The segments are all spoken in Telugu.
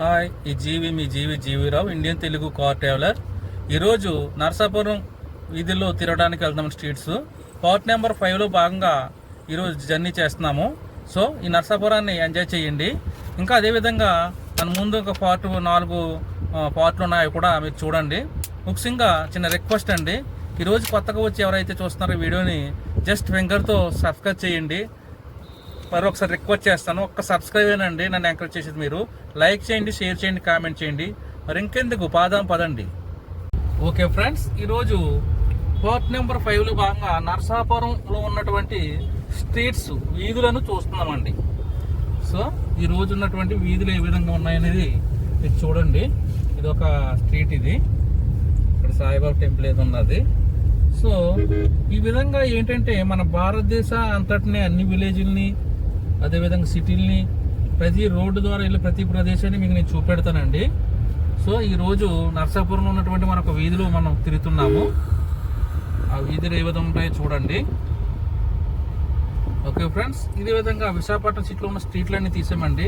హాయ్ ఈ జీవి మీ జీవి జీవిరావు ఇండియన్ తెలుగు కార్ ట్రావెలర్. ఈరోజు నరసాపురం వీధుల్లో తిరగడానికి వెళ్తాం స్ట్రీట్స్. పార్ట్ నెంబర్ ఫైవ్లో భాగంగా ఈరోజు జర్నీ చేస్తున్నాము. సో ఈ నరసాపురాన్ని ఎంజాయ్ చేయండి. ఇంకా అదేవిధంగా మన ముందు ఒక పార్ట్ నాలుగు పార్ట్లు ఉన్నాయి కూడా మీరు చూడండి. ముఖ్యంగా చిన్న రిక్వెస్ట్ అండి. ఈరోజు కొత్తగా వచ్చి ఎవరైతే చూస్తున్నారో వీడియోని జస్ట్ ఫింగర్తో సబ్స్క్రైబ్ చేయండి. మరి ఒకసారి రిక్వెస్ట్ చేస్తాను. ఒక్క సబ్స్క్రైబ్ అయినండి నన్ను ఎంకరేజ్ చేసేది మీరు. లైక్ చేయండి షేర్ చేయండి కామెంట్ చేయండి. మరి ఇంకెందుకు? పాదం పదండి. ఓకే ఫ్రెండ్స్ ఈరోజు పార్ట్ నెంబర్ ఫైవ్లో భాగంగా నర్సాపురంలో ఉన్నటువంటి స్ట్రీట్స్ వీధులను చూస్తున్నామండి. సో ఈ రోజు ఉన్నటువంటి వీధులు ఏ విధంగా ఉన్నాయనేది మీరు చూడండి. ఇది ఒక స్ట్రీట్ ఇది. ఇక్కడ సాయిబాబా టెంపుల్ ఏదో ఉన్నది. సో ఈ విధంగా ఏంటంటే మన భారతదేశ అంతటిని అన్ని విలేజ్ని అదేవిధంగా సిటీల్ని ప్రతి రోడ్డు ద్వారా వెళ్ళి ప్రతి ప్రదేశాన్ని మీకు నేను చూపెడతానండి. సో ఈరోజు నర్సాపురంలో ఉన్నటువంటి మన ఒక వీధిలో మనం తిరుగుతున్నాము. ఆ వీధులు ఏ విధంగా ఉంటాయో చూడండి. ఓకే ఫ్రెండ్స్ ఇదే విధంగా విశాఖపట్నం సిటీలో ఉన్న స్ట్రీట్లన్నీ తీసామండి.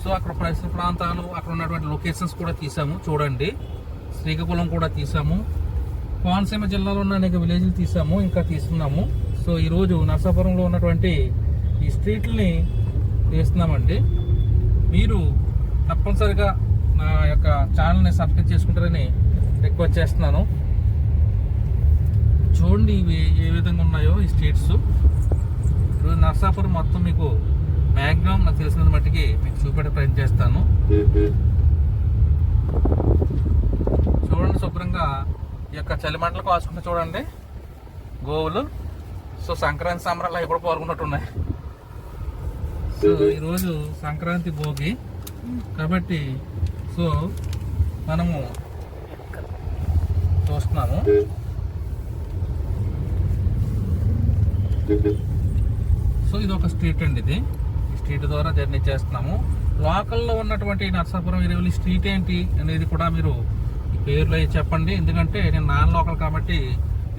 సో అక్కడ పరిసర ప్రాంతాలు అక్కడ ఉన్నటువంటి లొకేషన్స్ కూడా తీసాము చూడండి. శ్రీకాకుళం కూడా తీసాము. కోనసీమ జిల్లాలో ఉన్న అనేక విలేజ్లు తీసాము ఇంకా తీస్తున్నాము. సో ఈరోజు నర్సాపురంలో ఉన్నటువంటి ఈ స్ట్రీట్లని తీస్తున్నామండి. మీరు తప్పనిసరిగా నా యొక్క ఛానల్ని సబ్స్క్రైబ్ చేసుకుంటారని రిక్వెస్ట్ చేస్తున్నాను. చూడండి ఇవి ఏ విధంగా ఉన్నాయో ఈ స్ట్రీట్స్. ఇప్పుడు నర్సాపురం మొత్తం మీకు మ్యాక్సిమం నాకు తెలిసిన మట్టికి మీకు చూపెట్టే ప్రయత్నం చేస్తాను. చూడండి శుభ్రంగా ఈ యొక్క చలిమంటలు కాసుకుంటే చూడండి. గోవులు. సో సంక్రాంతి సంబరాలు అవి కూడా పాల్గొన్నట్టున్నాయి. సో ఈరోజు సంక్రాంతి భోగి. కాబట్టి సో మనము చూస్తున్నాము. సో ఇది ఒక స్ట్రీట్ అండి ఇది. ఈ స్ట్రీట్ ద్వారా జర్నీ చేస్తున్నాము. లోకల్లో ఉన్నటువంటి నర్సాపురం ఏరియాలో స్ట్రీట్ ఏంటి అనేది కూడా మీరు పేర్లు అవి చెప్పండి. ఎందుకంటే నేను నాన్ లోకల్ కాబట్టి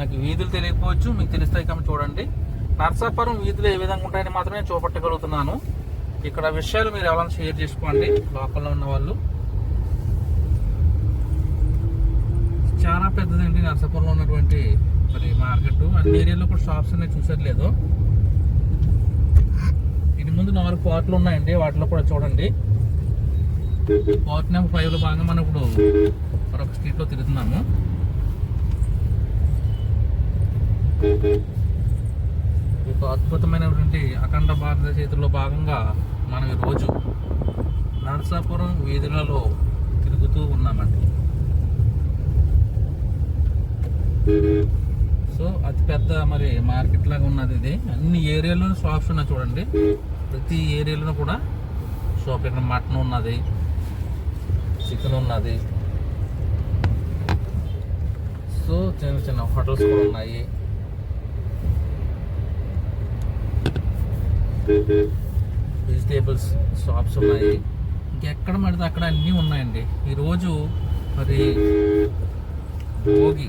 నాకు వీధులు తెలియకపోవచ్చు మీకు తెలుస్తాయి కాబట్టి చూడండి. నర్సాపురం వీధులు ఏ విధంగా ఉంటాయని మాత్రమే చూపట్టగలుగుతున్నాను. ఇక్కడ విషయాలు మీరు ఎవరైనా షేర్ చేసుకోండి లోకల్లో ఉన్న వాళ్ళు. చాలా పెద్దదండి నర్సాపురంలో ఉన్నటువంటి మరి మార్కెట్. అన్ని ఏరియాలో కూడా షాప్స్ ఉన్నాయి చూసట్లేదు. ఇది ముందు నాలుగు పార్ట్లు ఉన్నాయండి వాటిలో కూడా చూడండి. పార్ట్ నెంబర్ ఫైవ్లో భాగంగా మనం ఇప్పుడు మరొక స్ట్రీట్లో తిరుగుతున్నాము. ఒక అద్భుతమైనటువంటి అఖండ భారత చేతుల్లో భాగంగా మనం రోజు నరసాపురం వీధులలో తిరుగుతూ ఉన్నామండి. సో అతి పెద్ద మరి మార్కెట్ లాగా ఉన్నది ఇది. అన్ని ఏరియాలోనూ షాప్స్ ఉన్నాయి చూడండి. ప్రతి ఏరియాలో కూడా షాప్ ఇక్కడ మటన్ ఉన్నది చికెన్ ఉన్నది. సో చిన్న చిన్న హోటల్స్ కూడా ఉన్నాయి. వెజిటేబుల్స్ షాప్స్ ఉన్నాయి. ఇంకెక్కడ పడితే అక్కడ అన్నీ ఉన్నాయండి. ఈరోజు మరి భోగి.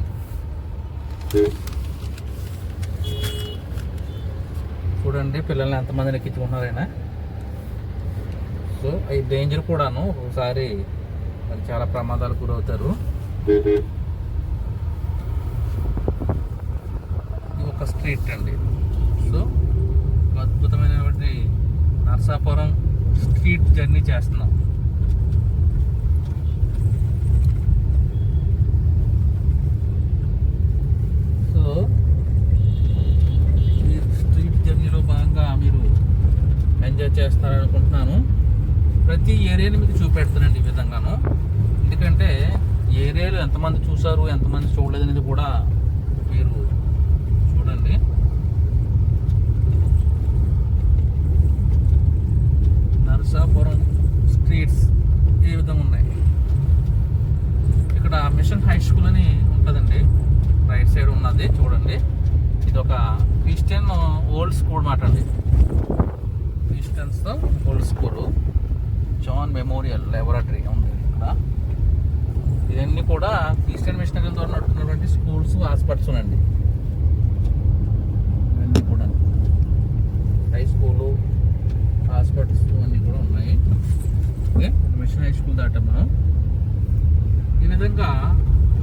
చూడండి పిల్లల్ని ఎంతమందిని ఎక్కించుకుంటున్నారైనా సో అవి డేంజర్ కూడాను ఒకసారి మరి చాలా ప్రమాదాలు గురవుతారు. ఇది ఒక స్ట్రీట్ అండి. అద్భుతమైనటువంటి నర్సాపురం స్ట్రీట్ జర్నీ చేస్తున్నాం. సో ఈ స్ట్రీట్ జర్నీలో భాగంగా మీరు ఎంజాయ్ చేస్తారనుకుంటున్నాను ప్రతి ఏరియాని మీకు చూపెడతానండి ఈ విధంగాను. ఎందుకంటే ఏరియాలో ఎంతమంది చూసారు ఎంతమంది చూడలేదు అనేది కూడా old school John memorial laboratory ఉంది ఇక్కడ. ఇవన్నీ కూడా క్రిస్టియన్ మిషనరీల ద్వారా నడుపుతున్నటువంటి స్కూల్స్ హాస్పిటల్స్ అండి. ఇవన్నీ కూడా. హై స్కూలు హాస్పిటల్స్ అన్నీ కూడా ఉన్నాయి. ఓకే? మిషన్ హై స్కూల్ దాటా మనం. ఈ విధంగా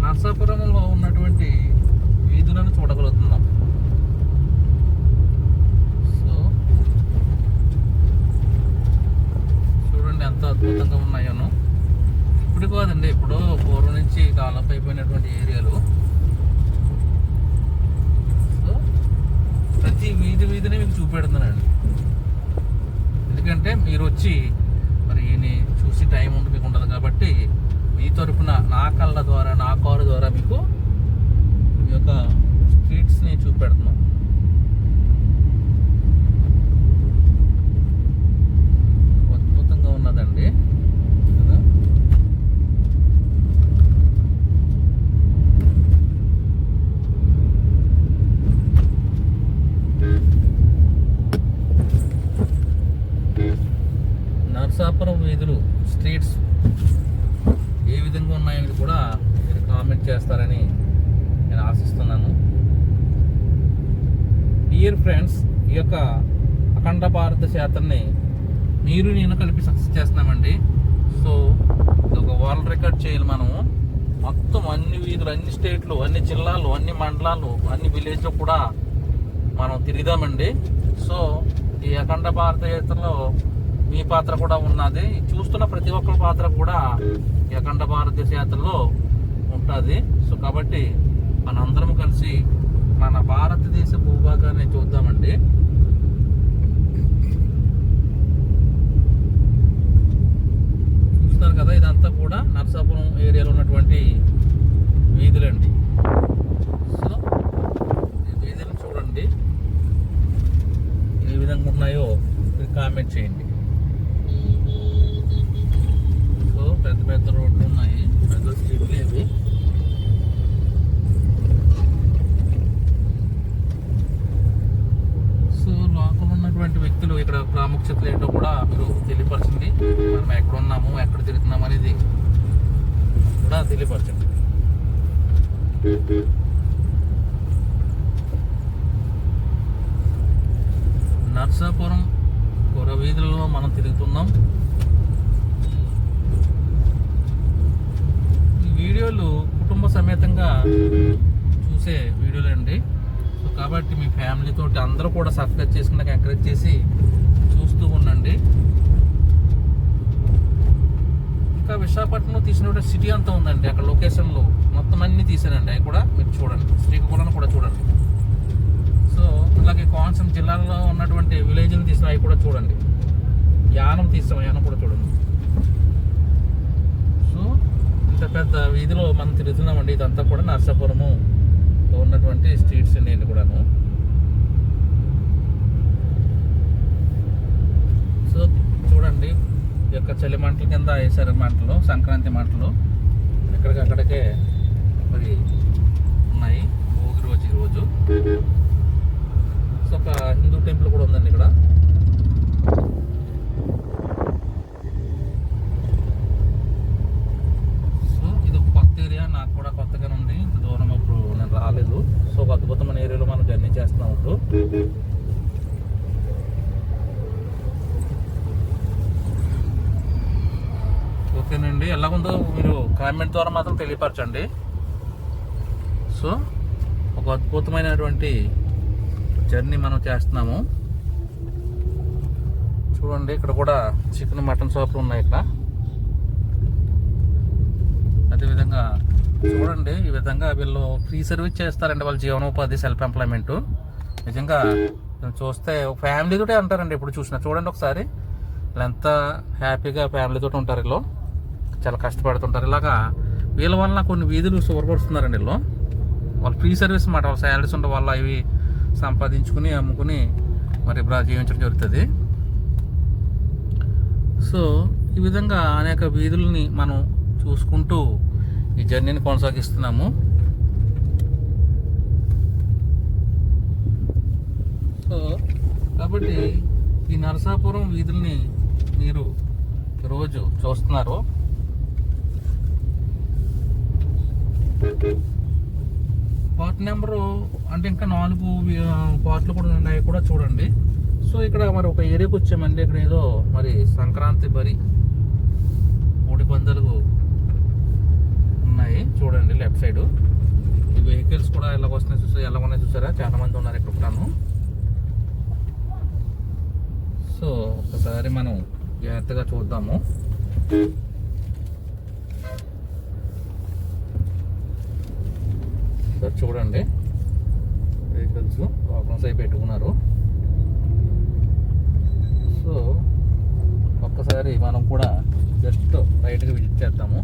నర్సాపురంలో ఉన్నటువంటి వీధులను చూడగలుగుతున్నాం. చూడండి ఎంత అద్భుతంగా ఉన్నాయోనో. ఇప్పుడు కాదండి ఇప్పుడు పూర్వం నుంచి కాలం అయిపోయినటువంటి ఏరియాలు. సో ప్రతి వీధి వీధిని మీకు చూపెడుతున్నానండి. ఎందుకంటే మీరు వచ్చి మరి ఈయన చూసి టైం మీకు ఉండదు కాబట్టి మీ తరఫున నా కళ్ళ ద్వారా నా కారు ద్వారా మీకు మీ యొక్క స్ట్రీట్స్ని చూపెడుతున్నాను. చేస్తారని నేను ఆశిస్తున్నాను. డియర్ ఫ్రెండ్స్ ఈ యొక్క అఖండ భారత యాత్రని మీరు నేను కలిపి సక్సెస్ చేస్తున్నామండి. సో ఇది ఒక వరల్డ్ రికార్డ్ చేయాలి మనము. మొత్తం అన్ని వీధులు అన్ని స్టేట్లు అన్ని జిల్లాలు అన్ని మండలాలు అన్ని విలేజ్లు కూడా మనం తిరిగిదామండి సో ఈ అఖండ భారత యాత్రలో మీ పాత్ర కూడా ఉన్నది. చూస్తున్న ప్రతి ఒక్కరి పాత్ర కూడా ఈ అఖండ భారతదేశ యాత్రలో ఉంటుంది. సో కాబట్టి మనందరం కలిసి మన భారతదేశ భూభాగాన్ని చూద్దామండి. చూస్తారు కదా ఇదంతా కూడా నర్సాపురం ఏరియాలో ఉన్నటువంటి వీధులండి. సో ఈ వీధులను చూడండి. ఏ విధంగా ఉన్నాయో మీరు కామెంట్ చేయండి. సో పెద్ద పెద్ద రోడ్లు ఉన్నాయి. పెద్ద స్ట్రీట్లు ఇవి సో లోపల ఉన్నటువంటి వ్యక్తులు ఇక్కడ ప్రాముఖ్యతలు ఏంటో కూడా మీరు తెలియపరచండి మనం ఎక్కడ ఉన్నాము ఎక్కడ తిరుగుతున్నాం అనేది కూడా తెలియపరచండి నర్సాపురం పుర వీధులలో మనం తిరుగుతున్నాం. ఈ వీడియోలు కుటుంబ సమేతంగా చూసే వీడియోలు అండి కాబట్టి మీ ఫ్యామిలీతో అందరూ కూడా సబ్స్క్రైబ్ చేసుకున్నాక ఎంకరేజ్ చేసి చూస్తూ ఉండండి. ఇంకా విశాఖపట్నంలో తీసిన సిటీ అంతా ఉందండి. అక్కడ లొకేషన్లో మొత్తం అన్ని తీసానండి అవి కూడా మీరు చూడండి. శ్రీకాకుళం కూడా చూడండి. సో అలాగే కోనసీమ జిల్లాలో ఉన్నటువంటి విలేజ్లు తీసిన అవి కూడా చూడండి. యానం తీసాం యానం కూడా చూడండి. సో ఇంత పెద్ద వీధిలో మనం తిరుగుతున్నామండి. ఇదంతా కూడా నర్సాపురము. ఉన్నటువంటి స్ట్రీట్స్ నేను కూడాను. సో చూడండి ఈ యొక్క చలి మంటల కింద వేసారు మంటలు సంక్రాంతి మంటలు ఎక్కడికక్కడికే మరి ఉన్నాయి. భోగి రోజు ఈరోజు రోజు. సో ఒక హిందూ టెంపుల్ కూడా ఉందండి ఇక్కడ సో ఇది ఒక కొత్త ఏరియా నాకు కూడా కొత్తగానే ఉంది ఇంత దూరం అప్పుడు నేను రాలేదు సో ఒక అద్భుతమైన ఏరియాలో మనం జర్నీ చేస్తున్నాం ఇప్పుడు ఓకేనండి మీరు కామెంట్ ద్వారా మాత్రం తెలియపరచండి. సో ఒక అద్భుతమైనటువంటి జర్నీ మనం చేస్తున్నాము. చూడండి ఇక్కడ కూడా చికెన్ మటన్ షాపులు ఉన్నాయి ఇక్కడ. అదేవిధంగా చూడండి ఈ విధంగా వీళ్ళు ఫ్రీ సర్వీస్ చేస్తారండి వాళ్ళ జీవనోపాధి సెల్ఫ్ ఎంప్లాయ్మెంట్ నిజంగా చూస్తే ఫ్యామిలీ తోటే అంటారండి ఇప్పుడు చూసినా. చూడండి ఒకసారి వీళ్ళు ఎంత హ్యాపీగా ఫ్యామిలీతో ఉంటారు వీళ్ళు. చాలా కష్టపడుతుంటారు. ఇలాగా వీళ్ళ వల్ల కొన్ని వీధులు శుభ్రపరుస్తున్నారండి వీళ్ళు. వాళ్ళు ఫ్రీ సర్వీస్ అన్నమాట వాళ్ళ శాలరీస్ ఉండే వాళ్ళ ఇవి సంపాదించుకుని అమ్ముకుని మరి ఇప్పుడు జీవించడం జరుగుతుంది. సో ఈ విధంగా అనేక వీధుల్ని మనం చూసుకుంటూ ఈ జర్నీని కొనసాగిస్తున్నాము. సో కాబట్టి ఈ నరసాపురం వీధుల్ని మీరు రోజు చూస్తున్నారు. పార్ట్ నెంబరు అంటే ఇంకా నాలుగు పార్ట్లు కూడా ఉన్నాయి కూడా చూడండి. సో ఇక్కడ మరి ఒక ఏరియాకి వచ్చామండి. ఇక్కడ ఏదో మరి సంక్రాంతి బరి మూడు పందాలు ఉన్నాయి. చూడండి లెఫ్ట్ సైడ్. ఈ వెహికల్స్ కూడా ఎలా వస్తున్నాయి చూసారా? ఎలా ఉన్నాయి చూసారా? చాలా మంది ఉన్నారు ఇక్కడ కూడాను. సో ఒకసారి మనం జాగ్రత్తగా చూద్దాము. ఒకసారి చూడండి. వెహికల్స్ ప్రాబ్లమ్స్ అయి పెట్టుకున్నారు. సో ఒక్కసారి మనం కూడా జస్ట్ రైట్గా విజిట్ చేద్దాము.